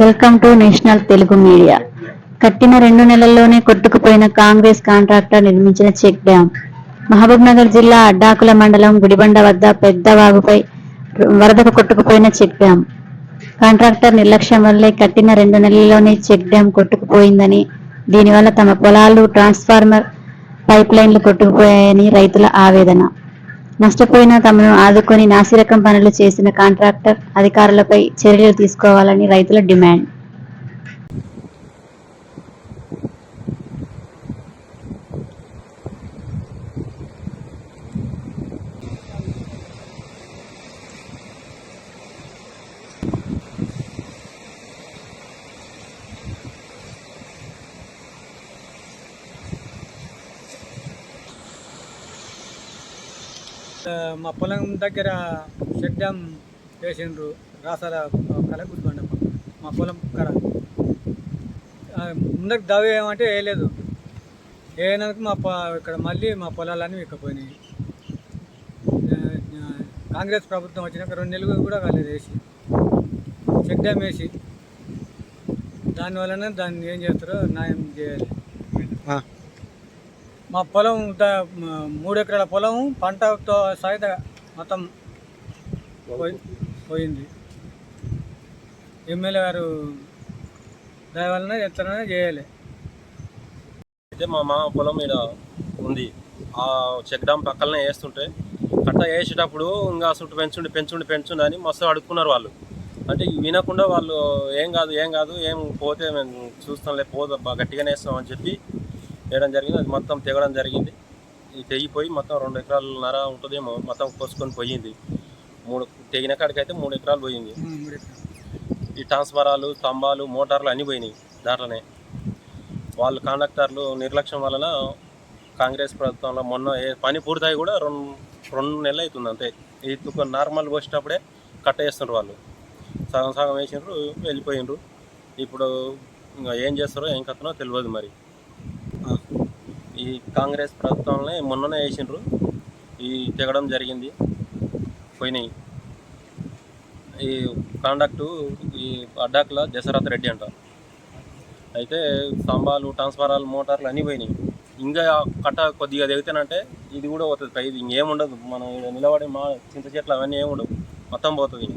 Welcome to national Telugu media కట్టిన రెండు నెలల్లోనే కొట్టుకుపోయిన కాంగ్రెస్ కాంట్రాక్టర్ నిర్మించిన చెక్ డ్యాం. మహబూబ్ నగర్ జిల్లా అడ్డాకుల మండలం గుడిబండ వద్ద పెద్ద వాగుపై వరదకు కొట్టుకుపోయిన చెక్ డ్యాం. కాంట్రాక్టర్ నిర్లక్ష్యం వల్లే కట్టిన రెండు నెలల్లోనే చెక్ డ్యాం కొట్టుకుపోయిందని దీనివల్ల తమ పొలాలు ట్రాన్స్ఫార్మర్ పైప్ లైన్లు కొట్టుకుపోయాయని రైతుల ఆవేదన. నష్టపోయిన తమను ఆదుకొని నాసిరకం పనులు చేసిన కాంట్రాక్టర్ అధికారులపై చర్యలు తీసుకోవాలని రైతుల డిమాండ్. మా పొలం దగ్గర చెక్ డ్యామ్ వేసిండ్రు. రాసాల కళ గుడిబండ మా పొలం కర ఆ, ముందరికి దవ్వ ఏమంటే వేయలేదు. వేయనందుకు మా ఇక్కడ మళ్ళీ మా పొలాలన్నీ ఇక్కపోయినాయి కాంగ్రెస్ ప్రభుత్వం వచ్చినాక రెండు నెలలు కూడా కాలేదు వేసి. చెక్ డ్యామ్ వేసి. దానివల్లనే దాన్ని ఏం చేస్తారో న్యాయం చేయాలి. మా పొలం మూడు ఎకరాల పొలం పంటతో సహిత మొత్తం పోయింది. ఎమ్మెల్యే గారు దయ వలన ఎత్తన చేయాలి. అయితే మా మామ పొలం మీద ఉంది. ఆ చెక్ డ్యామ్ పక్కనే వేస్తుంటే కట్ట వేసేటప్పుడు ఇంకా చుట్టూ పెంచుండి పెంచుండి పెంచుండి అని మస్తు అడుక్కున్నారు వాళ్ళు. అంటే వినకుండా వాళ్ళు ఏం కాదు ఏం కాదు ఏం పోతే మేము చూస్తాంలే పోదు గట్టిగానే వేస్తాం అని చెప్పి వేయడం జరిగింది. అది మొత్తం తెగడం జరిగింది. తెగిపోయి మొత్తం రెండు ఎకరాలు నర ఉంటుందేమో మొత్తం కోసుకొని పోయింది. మూడు తెగిన కాడికైతే మూడు ఎకరాలు పోయింది. ఈ ట్రాన్స్ఫారాలు స్తంభాలు మోటార్లు అన్నీ పోయినాయి దాంట్లోనే. వాళ్ళు కండక్టర్లు నిర్లక్ష్యం వలన కాంగ్రెస్ ప్రభుత్వంలో మొన్న ఏ పని పూర్తయి కూడా రెండు రెండు నెలలు అవుతుంది అంతే. ఈ నార్మల్ వచ్చేటప్పుడే కట్టేస్తున్నారు వాళ్ళు. సగం సగం వేసినారు వెళ్ళిపోయినరు ఇప్పుడు ఇంకా ఏం చేస్తారో ఏం కథనో తెలియదు మరి. ఈ కాంగ్రెస్ ప్రభుత్వంలో మొన్ననే వేసిండ్రు. ఈ తెగడం జరిగింది. పోయినాయి. ఈ కాండక్టు ఈ అడ్డాకుల దశరథ రెడ్డి అంట. అయితే స్తంభాలు ట్రాన్స్ఫారాలు మోటార్లు అన్నీ పోయినాయి. ఇంకా కట్ట కొద్దిగా దిగుతానంటే ఇది కూడా పోతుంది. పై ఇది ఇంకేముండదు మనం ఈడ నిలబడి మా చింత చెట్లు అవన్నీ ఏముండవు మొత్తం పోతుంది.